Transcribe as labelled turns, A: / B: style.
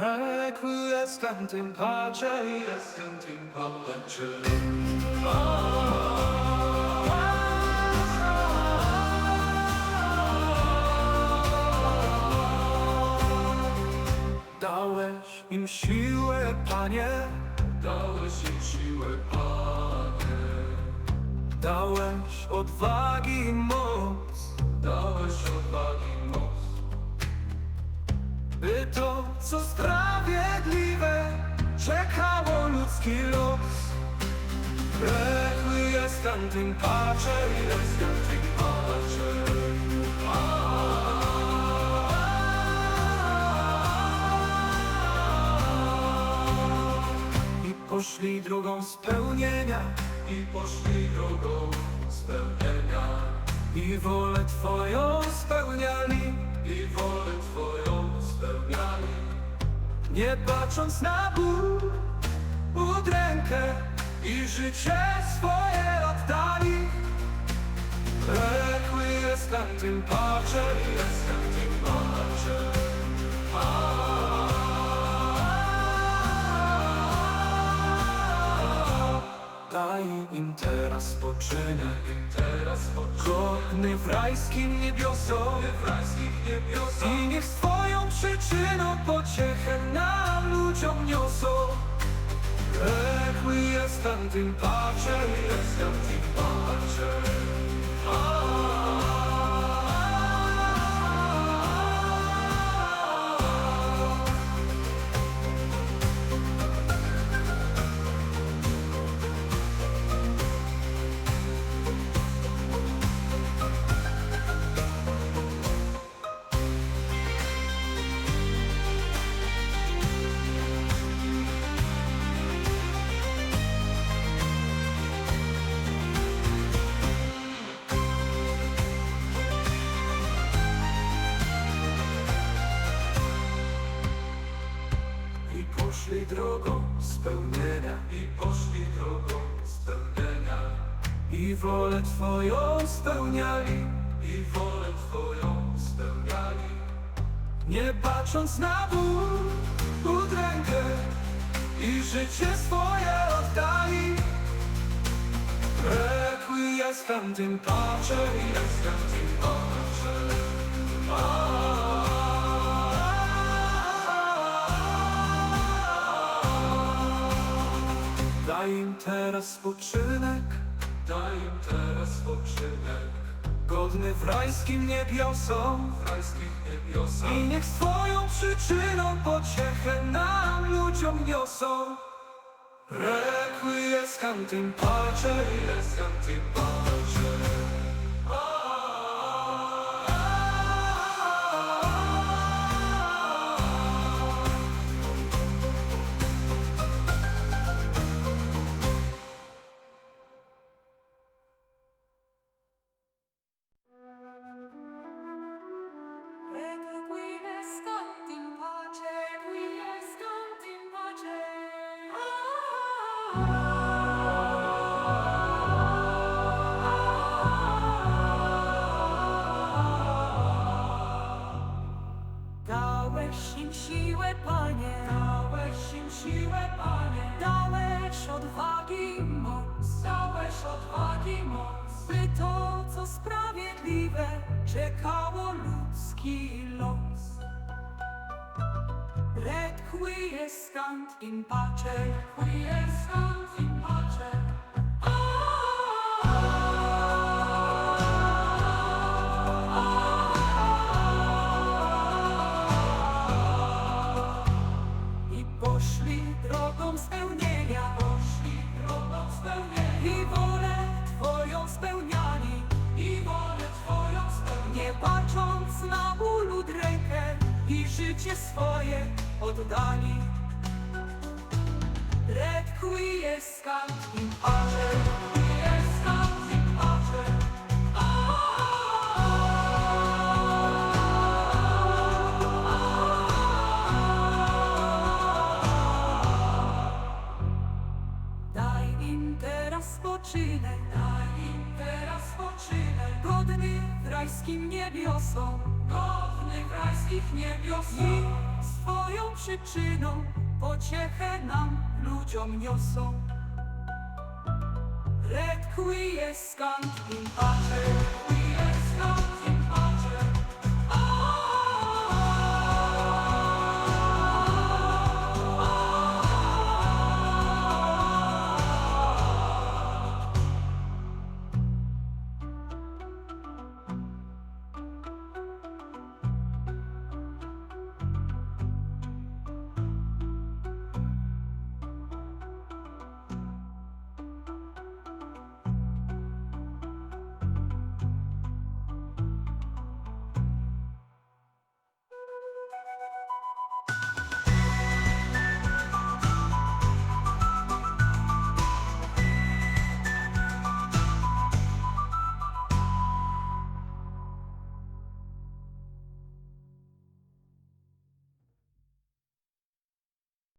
A: Pace, requiescant in pace. Dałeś im siłę, Panie, dałeś im siłę, Panie. Dałeś odwagi i moc, dałeś odwagi i moc. By to, co sprawiedliwe, czekało ludzki los. Requiescant in pace, requiescant in pace. I poszli drogą spełnienia, i poszli drogą spełnienia. I wolę Twoją spełniali, i wolę Twoją. Nie bacząc na ból, udrękę i życie swoje oddali. Requiescant in pace, requiescant in pace. Daj im teraz spoczynek, im teraz spoczynek. Godny w rajskim niebiosom, w rajskich niebiosom. I niech swoją przyczyną pociechę nam ludziom niosą. Requiescant in pace, requiescant in pace. Poszli drogą spełnienia, i poszli drogą spełnienia. I wolę Twoją spełniali, i wolę Twoją spełniali. Nie bacząc na ból, udrękę i życie swoje oddali. Requiescant in pace, requiescant in pace. Daj im teraz spoczynek, daj im teraz spoczynek. Godny w rajskim niebiosom, w rajskich niebiosom. I niech swoją przyczyną pociechę nam ludziom niosą. Requiescant in pace, requiescant in pace.
B: Odwagi moc, dałeś odwagi moc, by to, co sprawiedliwe, czekało ludzki los. Requiescant in pace, requiescant in pace. Życie swoje oddali. Pace, requiescant in pace. Daj im teraz spoczynek, daj im teraz godny w rajskim niebiosom, w rajskich niebiosom. I swoją przyczyną pociechę nam ludziom niosą. Red quiescant in pace, quiescant